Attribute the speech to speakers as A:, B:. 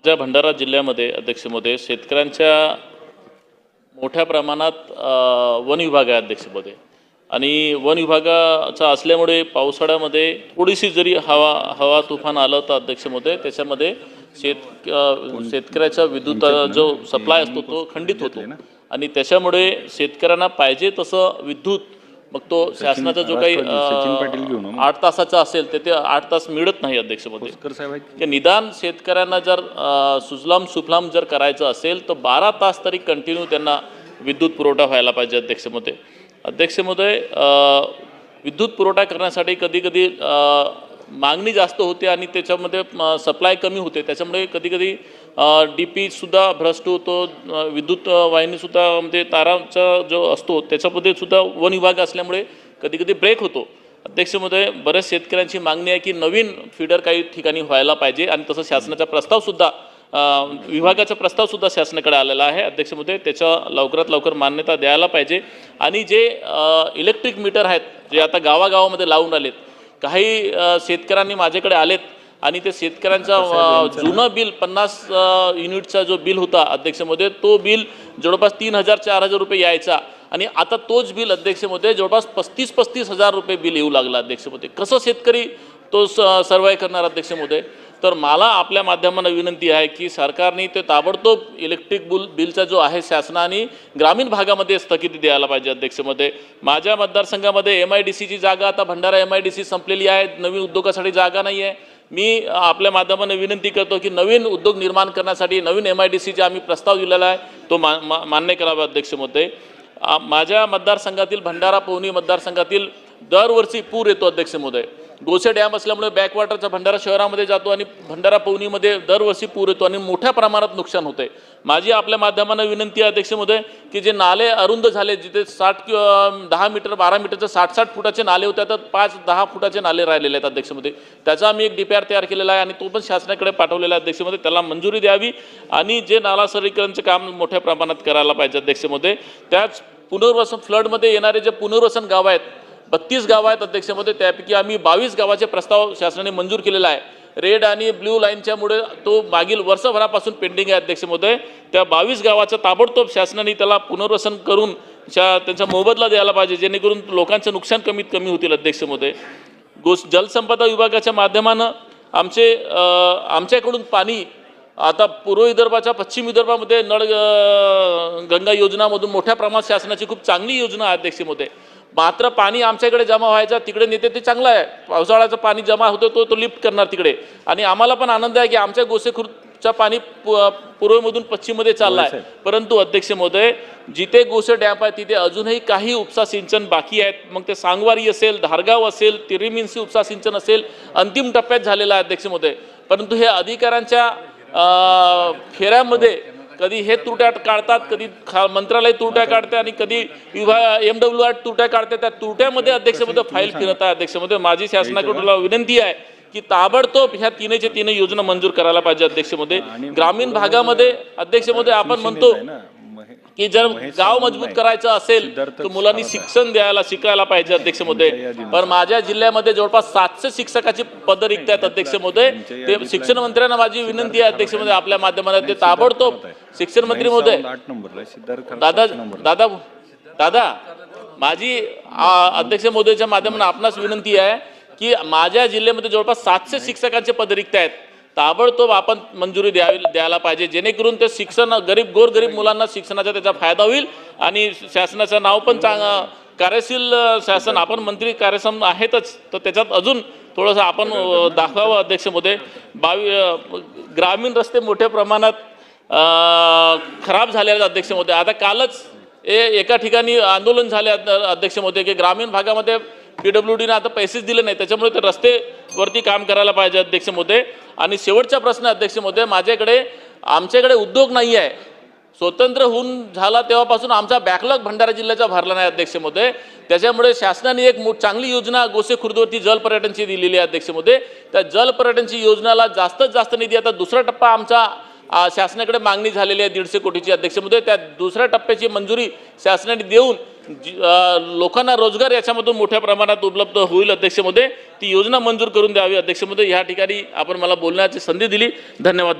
A: माझ्या भंडारा जिल्ह्यामध्ये अध्यक्ष महोदय शेतकऱ्यांच्या मोठ्या प्रमाणात वन विभाग आहे अध्यक्ष महोदय आणि वन विभागाचा असल्यामुळे पावसाळ्यामध्ये थोडीशी जरी हवा हवा तुफान आलं तर अध्यक्ष महोदय त्याच्यामध्ये शेत शेतकऱ्याचा विद्युत जो सप्लाय असतो तो खंडित होतो. आणि त्याच्यामुळे शेतकऱ्यांना पाहिजे तसं विद्युत मग तो शासनाचा जो काही. आठ तासाचा असेल ते ते आठ तास मिळत नाही अध्यक्ष महोदय
B: कर साहेब आहेत
A: की? निदान शेतकऱ्यांना जर सुजलाम सुफलाम जर करायचं असेल तर बारा तास तरी कंटिन्यू त्यांना विद्युत पुरवठा व्हायला पाहिजे अध्यक्ष महोदय. अध्यक्ष महोदय अ, विद्युत पुरवठा करण्यासाठी कधी कधी मागणी जास्त होते आणि त्याच्यामध्ये सप्लाय कमी होते. त्याच्यामुळे कधी कधी डी पीसुद्धा भ्रष्ट होतो. विद्युत वाहिनीसुद्धा म्हणजे ताराचा जो असतो त्याच्यामध्ये सुद्धा वन विभाग असल्यामुळे कधी कधी ब्रेक होतो. अध्यक्ष महोदय बऱ्याच शेतकऱ्यांची मागणी आहे की नवीन फीडर काही ठिकाणी व्हायला पाहिजे आणि तसं शासनाचा प्रस्तावसुद्धा विभागाचा प्रस्तावसुद्धा शासनाकडे आलेला आहे. अध्यक्ष महोदय त्याच्या लवकरात लवकर मान्यता द्यायला पाहिजे. आणि जे इलेक्ट्रिक मीटर आहेत जे आता गावागावामध्ये लावून आलेत काही शेतकऱ्यांनी माझ्याकडे आलेत आणि ते शेतकऱ्यांचा जुनं बिल पन्नास युनिटचा जो बिल होता अध्यक्षमध्ये तो बिल जवळपास तीन हजार चार हजार रुपये यायचा. आणि आता तोच बिल अध्यक्षमध्ये जवळपास पस्तीस पस्तीस हजार रुपये बिल येऊ लागला अध्यक्षमध्ये. कसं शेतकरी तो स सर्वाय करणार अध्यक्षमध्ये? तर मला आपल्या माध्यमानं विनंती आहे की सरकारने ते ताबडतोब इलेक्ट्रिक बुल बिलचा जो आहे शासनाने ग्रामीण भागामध्ये स्थगिती द्यायला पाहिजे अध्यक्षमध्ये. माझ्या मतदारसंघामध्ये एम आय डी सीची जागा आता Bhandara M I D C संपलेली आहे नवीन उद्योगासाठी जागा नाही आहे मी आपल्या माध्यमाने विनंती करतो की नवीन उद्योग निर्माण करण्यासाठी नवीन एम आय डी सीचा आम्ही प्रस्ताव दिलेला आहे तो मा मा- मान्य करावा अध्यक्ष महोदय. माझ्या मतदारसंघातील भंडारा पवनी मतदारसंघातील दरवर्षी पूर येतो अध्यक्ष मोदय गोसे डॅम असल्यामुळे बॅकवॉटरचा भंडारा शहरामध्ये जातो आणि भंडारा पवनीमध्ये दरवर्षी पूर येतो आणि मोठ्या प्रमाणात नुकसान होते माझी आपल्या माध्यमानं विनंती आहे अध्यक्षमध्ये की जे नाले अरुंद झाले जिथे साठ किंवा दहा मीटर बारा मीटरचे साठ साठ फुटाचे नाले होते आता पाच दहा फुटाचे नाले राहिलेले आहेत अध्यक्षमध्ये. त्याचा आम्ही एक डी पी आर तयार केलेला आहे आणि तो पण शासनाकडे पाठवलेला आहे अध्यक्षमध्ये. त्याला मंजुरी द्यावी आणि जे नालासरीकरणचं काम मोठ्या प्रमाणात करायला पाहिजे अध्यक्षमध्ये. त्याच पुनर्वसन फ्लडमध्ये येणारे जे पुनर्वसन गाव आहेत बत्तीस गावं आहेत अध्यक्षमध्ये त्यापैकी आम्ही बावीस गावाचे प्रस्ताव शासनाने मंजूर केलेला आहे. रेड आणि ब्ल्यू लाईनच्यामुळे तो मागील वर्षभरापासून पेंडिंग आहे अध्यक्ष महोदय त्या बावीस गावाचं ताबडतोब शासनाने त्याला पुनर्वसन करून शा त्यांचा मोबदला द्यायला पाहिजे जेणेकरून लोकांचं नुकसान कमीत कमी होतील अध्यक्ष महोदय गोस जलसंपदा विभागाच्या माध्यमानं आमचे आमच्याकडून पाणी आता पूर्व विदर्भाच्या पश्चिम विदर्भामध्ये नळ गंगा योजनामधून मोठ्या प्रमाणात शासनाची खूप चांगली योजना आहे अध्यक्षमध्ये. मात्र पाणी आमच्याकडे जमा व्हायचा तिकडे नेते ते चांगलं आहे. पावसाळ्याचं पाणी जमा होतो तो तो लिफ्ट करणार तिकडे. आणि आम्हाला पण आनंद आहे की आमच्या गोसेखुर्दच्या पाणी पूर्वेमधून पश्चिममध्ये चाललं आहे. परंतु अध्यक्ष महोदय जिथे गोसे डॅम आहे तिथे अजूनही काही उपसा सिंचन बाकी आहेत. मग ते सांगवारी असेल धारगाव असेल तिरिमिन्सी उपसा सिंचन असेल अंतिम टप्प्यात झालेलं आहे अध्यक्ष महोदय. परंतु हे अधिकाऱ्यांच्या फेऱ्यामध्ये कधी हे तुरट्या काढतात कधी खा मंत्रालय तुरट्या काढते आणि कधी विभाग एम डब्ल्यू आर तुरट्या काढते. त्या तुरट्यामध्ये अध्यक्षमध्ये फाईल फिरत आहे अध्यक्षमध्ये माझी शासनाकडून विनंती आहे की ताबडतोब ह्या तीनचे तीन योजना मंजूर करायला पाहिजे अध्यक्षमध्ये. ग्रामीण भागामध्ये अध्यक्षमध्ये आपण म्हणतो की जर गाव मजबूत. करायचं असेल तर मुलांनी. शिक्षण द्यायला शिकायला पाहिजे अध्यक्ष महोदय. पण माझ्या जिल्ह्यामध्ये जवळपास सातशे शिक्षकाची पदं रिक्त आहेत अध्यक्ष महोदय. ते शिक्षण मंत्र्यांना माझी विनंती आहे अध्यक्ष महोदय आपल्या माध्यमात ते ताबडतोब शिक्षण मंत्री महोदय. दादा दादा दादा माझी अध्यक्ष महोदयाच्या माध्यमातून आपणास विनंती आहे की माझ्या जिल्ह्यामध्ये जवळपास सातशे शिक्षकांचे पद रिक्त आहेत. ताबडतोब आपण मंजुरी द्यावी द्यायला पाहिजे. जेणेकरून ते शिक्षण गरीब गोरगरीब मुलांना शिक्षणाचा त्याचा फायदा होईल आणि शासनाचं नाव पण चांग कार्यशील शासन आपण मंत्री कार्यक्षम आहेतच. तर त्याच्यात अजून थोडंसं आपण दाखवावं अध्यक्ष महोदय बावी ग्रामीण रस्ते मोठ्या प्रमाणात खराब झालेले अध्यक्ष महोदय आता कालच ए एका ठिकाणी आंदोलन झाले अध्यक्ष होते की ग्रामीण भागामध्ये पी डब्ल्यू डीनं आता पैसेच दिले नाही त्याच्यामुळे ते रस्तेवरती काम करायला पाहिजे अध्यक्ष महोदय आणि शेवटचा प्रश्न अध्यक्ष महोदय माझ्याकडे आमच्याकडे उद्योग नाही आहे. स्वतंत्र होऊन झाला तेव्हापासून आमचा बॅकलॉग भंडारा जिल्ह्याचा भरला नाही अध्यक्ष महोदय त्याच्यामुळे शासनाने एक चांगली योजना गोसे खुर्दवरती जल पर्यटनची दिलेली आहे अध्यक्ष महोदय त्या जल पर्यटनची योजनाला जास्तीत जास्त निधी आता दुसरा टप्पा आमचा शासनाकडे मागणी झालेली आहे दीडशे कोटीची अध्यक्षमध्ये. त्या दुसऱ्या टप्प्याची मंजुरी शासनाने देऊन जी- लोकांना रोजगार याच्यामधून मोठ्या प्रमाणात उपलब्ध होईल अध्यक्षमध्ये. ती योजना मंजूर करून द्यावी अध्यक्षमध्ये. ह्या ठिकाणी आपण मला बोलण्याची संधी दिली. धन्यवाद